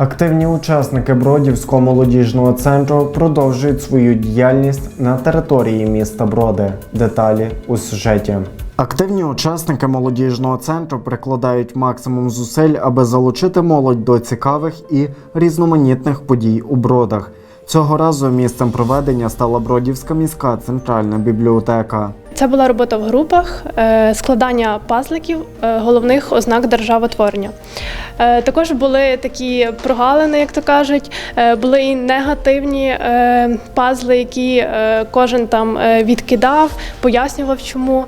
Активні учасники Бродівського молодіжного центру продовжують свою діяльність на території міста Броди. Деталі у сюжеті. Активні учасники молодіжного центру прикладають максимум зусиль, аби залучити молодь до цікавих і різноманітних подій у бродах. Цього разу місцем проведення стала Бродівська міська центральна бібліотека. Це була робота в групах, е, складання пазликів е, головних ознак державотворення. Е, Також були такі прогалини, як то кажуть, були і негативні пазли, які кожен там відкидав, пояснював, чому.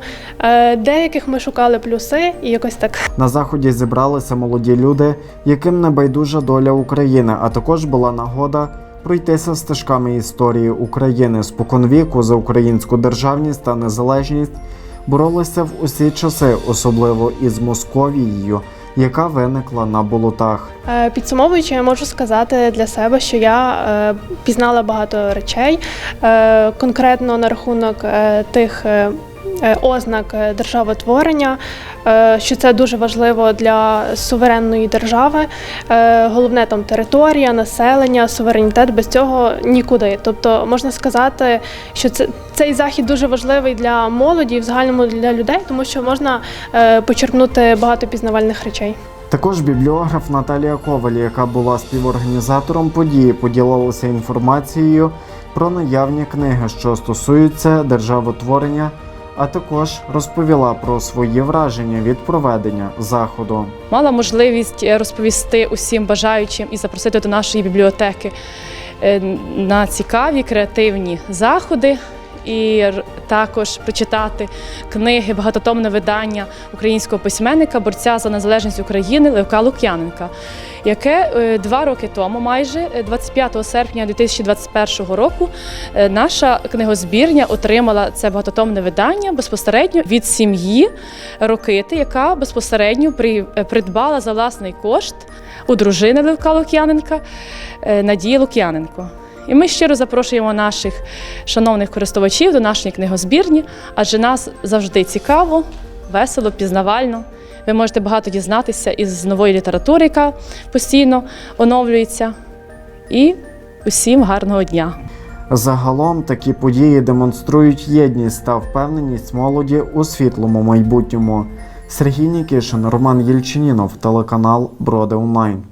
Деяких ми шукали плюси і якось так. На заході зібралися молоді люди, яким не байдужа доля України, а також була нагода пройтися стежками історії України споконвіку за українську державність та незалежність боролися в усі часи, особливо із Московією, яка виникла на болотах. Е, Підсумовуючи, я можу сказати для себе, що я е, пізнала багато речей, е, конкретно на рахунок тих ознак е, державотворення, е, що це дуже важливо для суверенної держави. Е, Головне там територія, населення, суверенітет без цього нікуди. Тобто можна сказати, що це цей захід дуже важливий для молоді і в загальному для людей, тому що можна е, почерпнути багато пізнавальних речей. Також бібліограф Наталія Коваль, яка була співорганізатором події, поділилася інформацією про наявні книги, що стосуються державотворення, а також розповіла про свої враження від проведення заходу. мала можливість е, розповісти усім бажаючим і запросити до нашої бібліотеки е, на цікаві креативні заходи. І також прочитати книги, багатотомне видання українського письменника, борця за незалежність України Левка Лук'яненка, яке е, два роки тому, майже е, 25 серпня 2021 року, е, наша книгозбірня отримала це багатотомне видання безпосередньо від сім'ї Рокити, яка безпосередньо при- е, придбала за власний кошт у дружини Левка Лук'яненка е, Надії Лук'яненко. І ми щиро запрошуємо наших шановних користувачів до нашої книгозбірні, адже нас завжди цікаво, весело, пізнавально. Ви можете багато дізнатися із нової літератури, яка постійно оновлюється. І усім гарного дня! Загалом такі події демонструють єдність та впевненість молоді у світлому майбутньому. Сергій Нікішин, Роман Єльчинінов, телеканал Броди Онлайн.